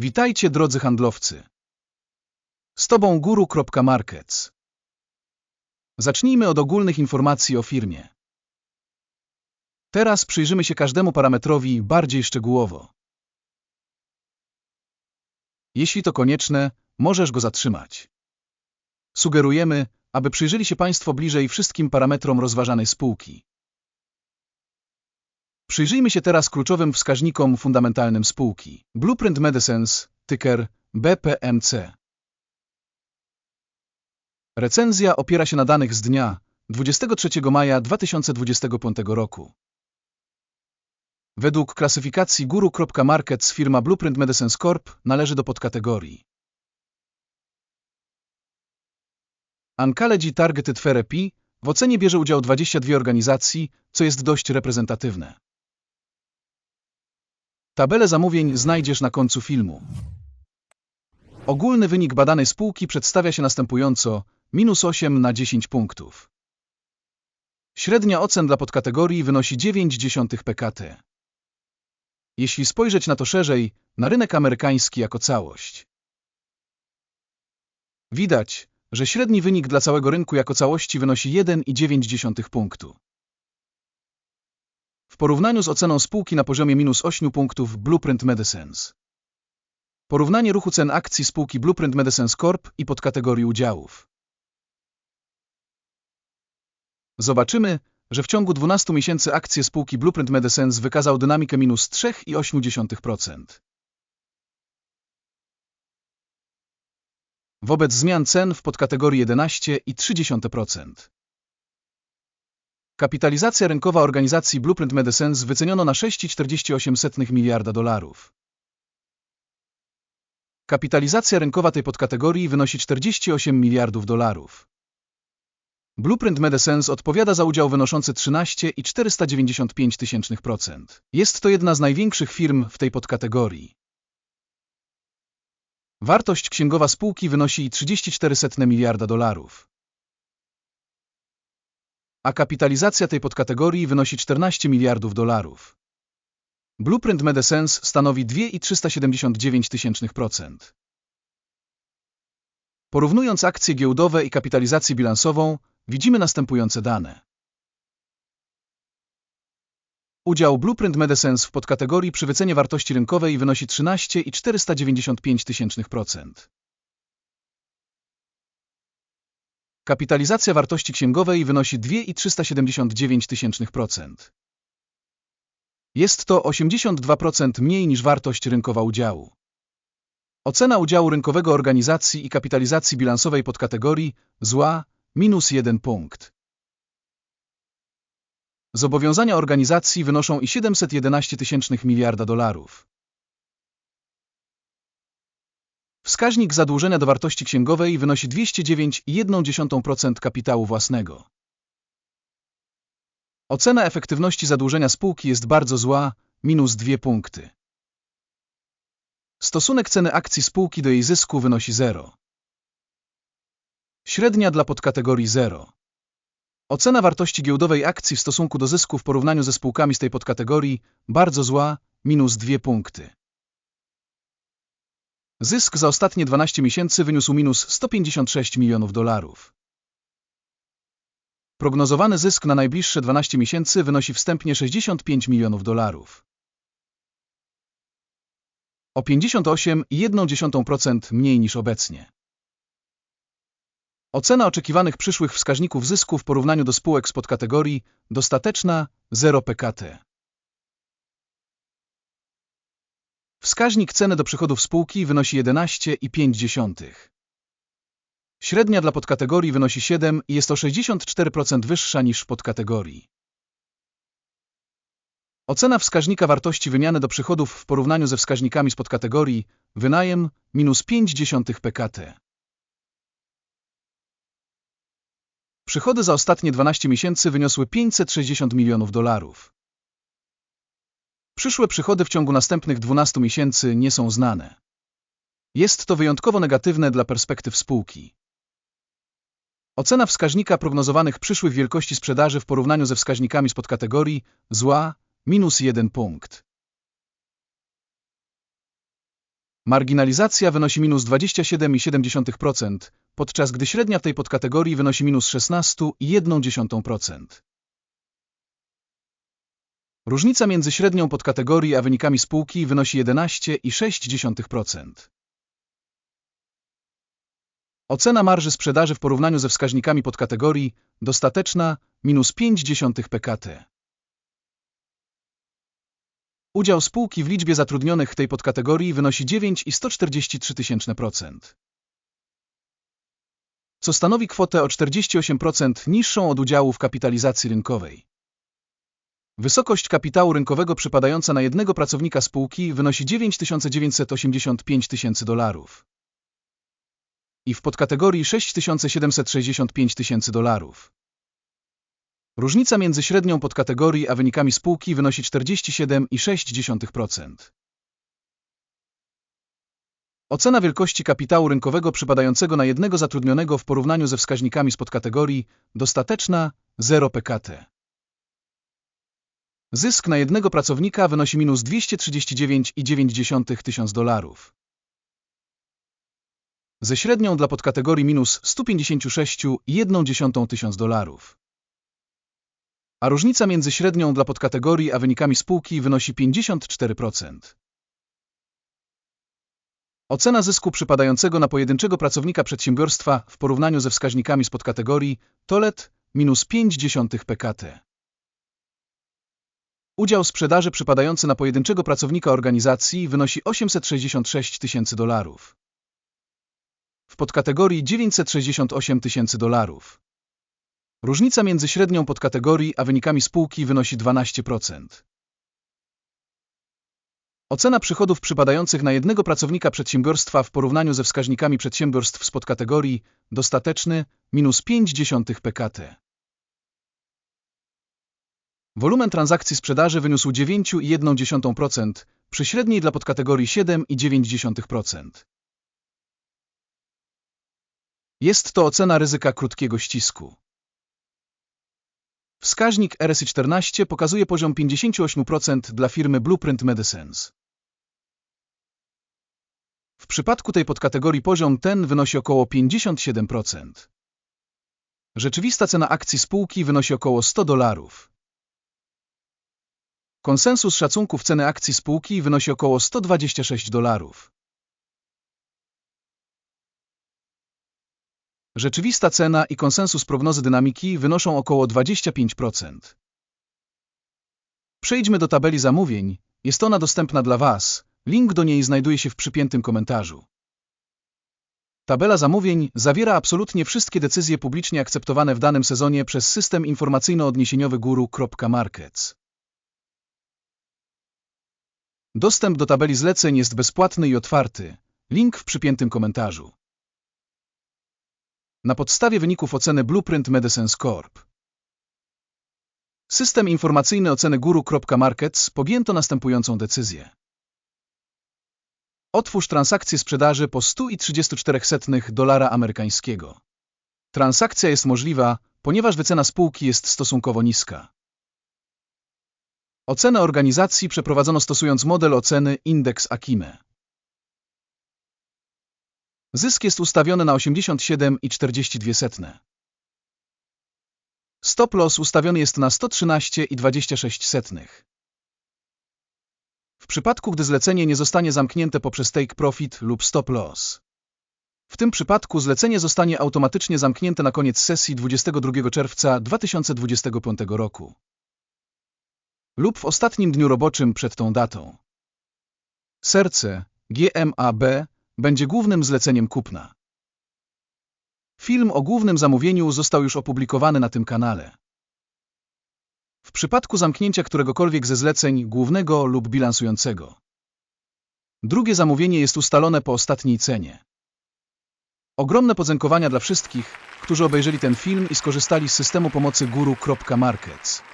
Witajcie drodzy handlowcy. Z Tobą guru.markets. Zacznijmy od ogólnych informacji o firmie. Teraz przyjrzymy się każdemu parametrowi bardziej szczegółowo. Jeśli to konieczne, możesz go zatrzymać. Sugerujemy, aby przyjrzeli się Państwo bliżej wszystkim parametrom rozważanej spółki. Przyjrzyjmy się teraz kluczowym wskaźnikom fundamentalnym spółki. Blueprint Medicines, tyker BPMC. Recenzja opiera się na danych z dnia 23 maja 2025 roku. Według klasyfikacji guru.markets firma Blueprint Medicines Corp należy do podkategorii Oncology Targeted Therapy w ocenie bierze udział 22 organizacji, co jest dość reprezentatywne. Tabelę zamówień znajdziesz na końcu filmu. Ogólny wynik badanej spółki przedstawia się następująco minus 8 na 10 punktów. Średnia ocen dla podkategorii wynosi 9,1 PKT. Jeśli spojrzeć na to szerzej, na rynek amerykański jako całość. Widać, że średni wynik dla całego rynku jako całości wynosi 1,9 punktu. Porównaniu z oceną spółki na poziomie minus 8 punktów Blueprint Medicines. Porównanie ruchu cen akcji spółki Blueprint Medicines Corp i podkategorii udziałów. Zobaczymy, że w ciągu 12 miesięcy akcje spółki Blueprint Medicines wykazał dynamikę minus 3,8%. Wobec zmian cen w podkategorii 11,3%. Kapitalizacja rynkowa organizacji Blueprint Medicines wyceniono na 6,48 miliarda dolarów. Kapitalizacja rynkowa tej podkategorii wynosi 48 miliardów dolarów. Blueprint Medicines odpowiada za udział wynoszący 13,495%. Jest to jedna z największych firm w tej podkategorii. Wartość księgowa spółki wynosi 34 miliarda dolarów. A kapitalizacja tej podkategorii wynosi 14 miliardów dolarów. Blueprint Medicines stanowi 2,379%. Porównując akcje giełdowe i kapitalizację bilansową, widzimy następujące dane. Udział Blueprint Medicines w podkategorii przy wycenie wartości rynkowej wynosi 13,495%. Kapitalizacja wartości księgowej wynosi 2,379%. Jest to 82% mniej niż wartość rynkowa udziału. Ocena udziału rynkowego organizacji i kapitalizacji bilansowej podkategorii zła minus 1 punkt. Zobowiązania organizacji wynoszą i 711 tysięcznych miliarda dolarów. Wskaźnik zadłużenia do wartości księgowej wynosi 209,1% kapitału własnego. Ocena efektywności zadłużenia spółki jest bardzo zła, minus 2 punkty. Stosunek ceny akcji spółki do jej zysku wynosi 0. Średnia dla podkategorii 0. Ocena wartości giełdowej akcji w stosunku do zysku w porównaniu ze spółkami z tej podkategorii bardzo zła, minus 2 punkty. Zysk za ostatnie 12 miesięcy wyniósł minus 156 milionów dolarów. Prognozowany zysk na najbliższe 12 miesięcy wynosi wstępnie 65 milionów dolarów. O 58,1% mniej niż obecnie. Ocena oczekiwanych przyszłych wskaźników zysku w porównaniu do spółek z podkategorii dostateczna 0 PKT. Wskaźnik ceny do przychodów spółki wynosi 11,5. Średnia dla podkategorii wynosi 7 i jest o 64% wyższa niż w podkategorii. Ocena wskaźnika wartości wymiany do przychodów w porównaniu ze wskaźnikami z podkategorii wynajem minus 0,5 PKT. Przychody za ostatnie 12 miesięcy wyniosły 560 milionów dolarów. Przyszłe przychody w ciągu następnych 12 miesięcy nie są znane. Jest to wyjątkowo negatywne dla perspektyw spółki. Ocena wskaźnika prognozowanych przyszłych wielkości sprzedaży w porównaniu ze wskaźnikami z podkategorii zła minus 1 punkt. Marginalizacja wynosi minus 27,7%, podczas gdy średnia w tej podkategorii wynosi minus 16,1%. Różnica między średnią podkategorii a wynikami spółki wynosi 11,6%. Ocena marży sprzedaży w porównaniu ze wskaźnikami podkategorii dostateczna minus 0,5 pkt. Udział spółki w liczbie zatrudnionych w tej podkategorii wynosi 9,143%, co stanowi kwotę o 48% niższą od udziału w kapitalizacji rynkowej. Wysokość kapitału rynkowego przypadająca na jednego pracownika spółki wynosi 9985 tysięcy dolarów i w podkategorii 6765 tysięcy dolarów. Różnica między średnią podkategorii a wynikami spółki wynosi 47,6%. Ocena wielkości kapitału rynkowego przypadającego na jednego zatrudnionego w porównaniu ze wskaźnikami z podkategorii dostateczna 0 pkt. Zysk na jednego pracownika wynosi minus 239,9 tysiąc dolarów. Ze średnią dla podkategorii minus 156,1 tysiąc dolarów. A różnica między średnią dla podkategorii a wynikami spółki wynosi 54%. Ocena zysku przypadającego na pojedynczego pracownika przedsiębiorstwa w porównaniu ze wskaźnikami z podkategorii TOLET minus 0,5 pkt. Udział sprzedaży przypadający na pojedynczego pracownika organizacji wynosi 866 tysięcy dolarów. W podkategorii 968 tysięcy dolarów. Różnica między średnią podkategorii a wynikami spółki wynosi 12%. Ocena przychodów przypadających na jednego pracownika przedsiębiorstwa w porównaniu ze wskaźnikami przedsiębiorstw z podkategorii dostateczny minus 0,5 pkt. Wolumen transakcji sprzedaży wyniósł 9,1% przy średniej dla podkategorii 7,9%. Jest to ocena ryzyka krótkiego ścisku. Wskaźnik RSI 14 pokazuje poziom 58% dla firmy Blueprint Medicines. W przypadku tej podkategorii poziom ten wynosi około 57%. Rzeczywista cena akcji spółki wynosi około 100 dolarów. Konsensus szacunków ceny akcji spółki wynosi około 126 dolarów. Rzeczywista cena i konsensus prognozy dynamiki wynoszą około 25%. Przejdźmy do tabeli zamówień. Jest ona dostępna dla Was. Link do niej znajduje się w przypiętym komentarzu. Tabela zamówień zawiera absolutnie wszystkie decyzje publicznie akceptowane w danym sezonie przez system informacyjno-odniesieniowy guru.markets. Dostęp do tabeli zleceń jest bezpłatny i otwarty. Link w przypiętym komentarzu. Na podstawie wyników oceny Blueprint Medicines Corp. System informacyjny oceny guru.markets podjęto następującą decyzję. Otwórz transakcję sprzedaży po 100,34 dolara amerykańskiego. Transakcja jest możliwa, ponieważ wycena spółki jest stosunkowo niska. Ocenę organizacji przeprowadzono stosując model oceny Indeks Akime. Zysk jest ustawiony na 87,42. Stop loss ustawiony jest na 113,26. W przypadku, gdy zlecenie nie zostanie zamknięte poprzez take profit lub stop loss. W tym przypadku zlecenie zostanie automatycznie zamknięte na koniec sesji 22 czerwca 2025 roku lub w ostatnim dniu roboczym przed tą datą. Serce GMAB będzie głównym zleceniem kupna. Film o głównym zamówieniu został już opublikowany na tym kanale. W przypadku zamknięcia któregokolwiek ze zleceń głównego lub bilansującego. Drugie zamówienie jest ustalone po ostatniej cenie. Ogromne podziękowania dla wszystkich, którzy obejrzeli ten film i skorzystali z systemu pomocy guru.markets.